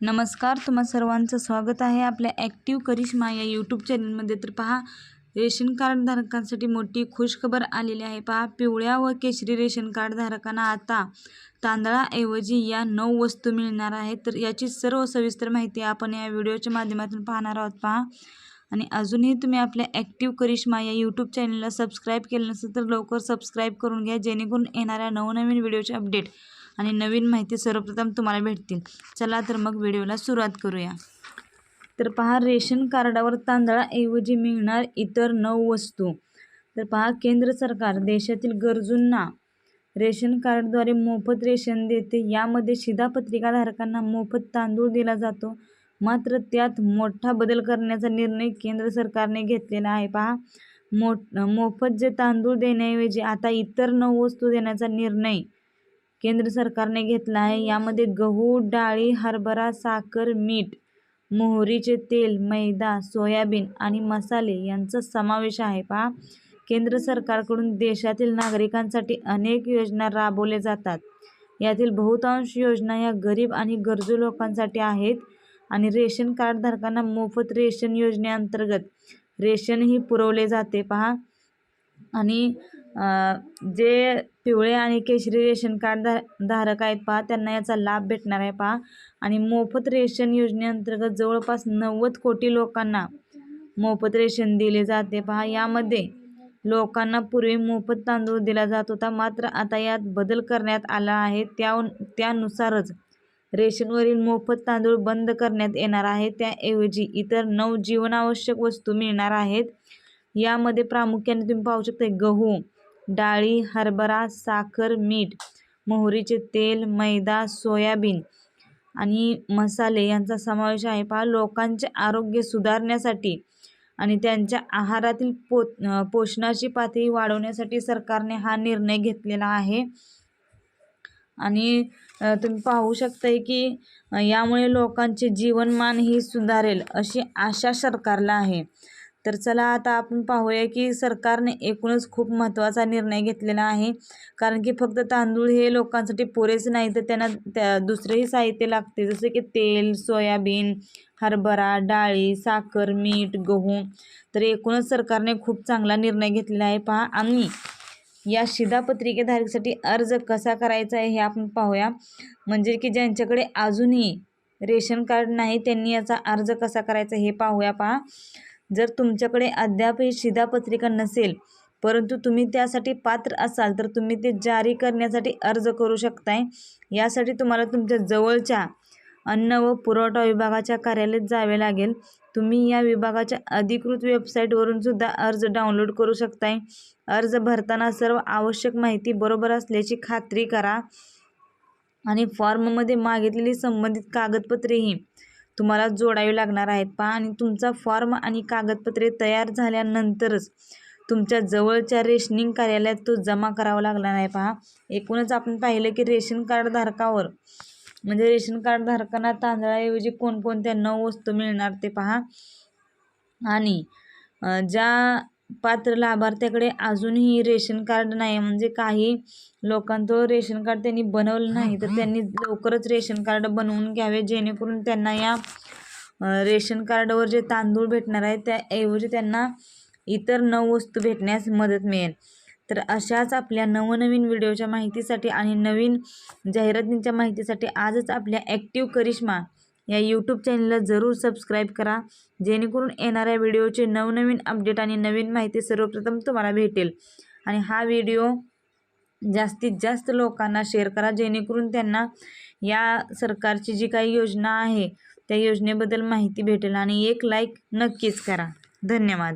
नमस्कार तुम्हा सर्वांचं स्वागत आहे आपल्या ॲक्टिव्ह करिश्मा या यूट्यूब चॅनलमध्ये. तर पहा रेशन कार्डधारकांसाठी मोठी खुशखबर आलेली आहे. पहा पिवळ्या व केशरी रेशन कार्डधारकांना आता तांदळाऐवजी या नऊ वस्तू मिळणार आहेत. तर याची सर्व सविस्तर माहिती आपण या व्हिडिओच्या माध्यमातून पाहणार आहोत. पहा आणि अजूनही तुम्ही आपल्या ॲक्टिव्ह करिश्मा या यूट्यूब चॅनलला सबस्क्राईब केलं नसेल तर लवकर सबस्क्राईब करून घ्या जेणेकरून येणाऱ्या नवनवीन व्हिडिओचे अपडेट आणि नवीन माहिती सर्वप्रथम तुम्हाला भेटतील. चला तर मग व्हिडिओला सुरुवात करूया. तर पहा रेशन कार्डावर तांदळाऐवजी मिळणार इतर नऊ वस्तू. तर पहा केंद्र सरकार देशातील गरजूंना रेशन कार्डद्वारे मोफत रेशन देते. यामध्ये शिधापत्रिकाधारकांना मोफत तांदूळ दिला जातो. मात्र त्यात मोठा बदल करण्याचा निर्णय केंद्र सरकारने घेतलेला आहे. पहा मो मोफत जे तांदूळ देण्याऐवजी आता इतर नऊ वस्तू देण्याचा निर्णय केंद्र सरकारने घेतला आहे. यामध्ये गहू डाळी हरभरा साखर मीठ मोहरीचे तेल मैदा सोयाबीन आणि मसाले यांचा समावेश आहे. पहा केंद्र सरकारकडून देशातील नागरिकांसाठी अनेक योजना राबवल्या जातात. यातील बहुतांश योजना या गरीब आणि गरजू लोकांसाठी आहेत. आणि रेशन कार्डधारकांना मोफत रेशन योजनेअंतर्गत रेशनही पुरवले जाते. पहा. आणि जे पिवळे आणि केशरी रेशन कार्ड धा धारक आहेत पहा त्यांना याचा लाभ भेटणार आहे पहा. आणि मोफत रेशन योजनेअंतर्गत जवळपास नव्वद कोटी लोकांना मोफत रेशन दिले जाते पहा. यामध्ये लोकांना पूर्वी मोफत तांदूळ दिला जात होता मात्र आता यात बदल करण्यात आला आहे. त्या त्यानुसारच रेशनवरील मोफत तांदूळ बंद करण्यात येणार आहे त्याऐवजी इतर नऊ जीवनावश्यक वस्तू मिळणार आहेत. यामध्ये प्रामुख्याने तुम्ही पाहू शकता गहू डाळी हरभरा साखर मीठ मोहरीचे तेल मैदा सोयाबीन आणि मसाले यांचा समावेश आहे. पहा लोकांचे आरोग्य सुधारण्यासाठी आणि त्यांच्या आहारातील पो पोषणाची पातळी वाढवण्यासाठी सरकारने हा निर्णय घेतलेला आहे. आणि तुम्ही पाहू शकताय की यामुळे लोकांचे जीवनमानही सुधारेल अशी आशा सरकारला आहे. तर चला आता आपण पाहूया की सरकारने एकूणच खूप महत्त्वाचा निर्णय घेतलेला आहे. कारण की फक्त तांदूळ हे लोकांसाठी पुरेसे नाही तर त्यांना त्या दुसरेही साहित्य लागते. जसे की तेल सोयाबीन हरभरा डाळी साखर मीठ गहू. तर एकूणच सरकारने खूप चांगला निर्णय घेतलेला आहे. पहा आणि या शिधापत्रिकेधारकसाठी अर्ज कसा करायचा आहे हे आपण पाहूया. म्हणजे की ज्यांच्याकडे अजूनही रेशन कार्ड नाही त्यांनी याचा अर्ज कसा करायचा हे पाहूया पहा. जर तुमच्याकडे अद्यापही शिधापत्रिका नसेल परंतु तुम्ही त्यासाठी पात्र असाल तर तुम्ही ते जारी करण्यासाठी अर्ज करू शकताय. यासाठी तुम्हाला तुमच्या जवळच्या अन्न व पुरवठा विभागाच्या कार्यालयात जावे लागेल. तुम्ही या विभागाच्या अधिकृत वेबसाईटवरून सुद्धा अर्ज डाउनलोड करू शकताय. अर्ज भरताना सर्व आवश्यक माहिती बरोबर असल्याची खात्री करा आणि फॉर्ममध्ये मागितलेली संबंधित कागदपत्रेही तुम्हाला जोडावी लागणार आहेत. पहा आणि तुमचा फॉर्म आणि कागदपत्रे तयार झाल्यानंतरच तुमच्या जवळच्या रेशनिंग कार्यालयात तो जमा करावा लागणार आहे. पहा एकूणच आपण पाहिलं की रेशन कार्ड धारकावर म्हणजे रेशन कार्ड धारकांना तांदळाऐवजी कोणकोणत्या नऊ वस्तू मिळणार ते पहा. आणि ज्या पात्र लाभार्थ्याकडे अजूनही रेशन कार्ड नाही म्हणजे काही लोकांचं रेशन कार्ड त्यांनी बनवलं नाही तर त्यांनी लवकरच रेशन कार्ड बनवून घ्यावे जेणेकरून त्यांना या रेशन कार्डवर जे तांदूळ भेटणार आहे त्याऐवजी त्यांना इतर नऊ वस्तू भेटण्यास मदत मिळेल. तर अशाच आपल्या नवनवीन व्हिडिओच्या माहितीसाठी आणि नवीन जाहिरातींच्या माहितीसाठी आजच आपल्या ॲक्टिव्ह करिश्मा या यूट्यूब चॅनलला जरूर सबस्क्राईब करा. जेणेकरून येणाऱ्या व्हिडिओचे नवनवीन अपडेट आणि नवीन माहिती सर्वप्रथम तुम्हाला भेटेल. आणि हा व्हिडिओ जास्तीत जास्त लोकांना शेअर करा जेणेकरून त्यांना या सरकारची जी काही योजना आहे त्या योजनेबद्दल माहिती भेटेल. आणि एक लाईक नक्कीच करा. धन्यवाद.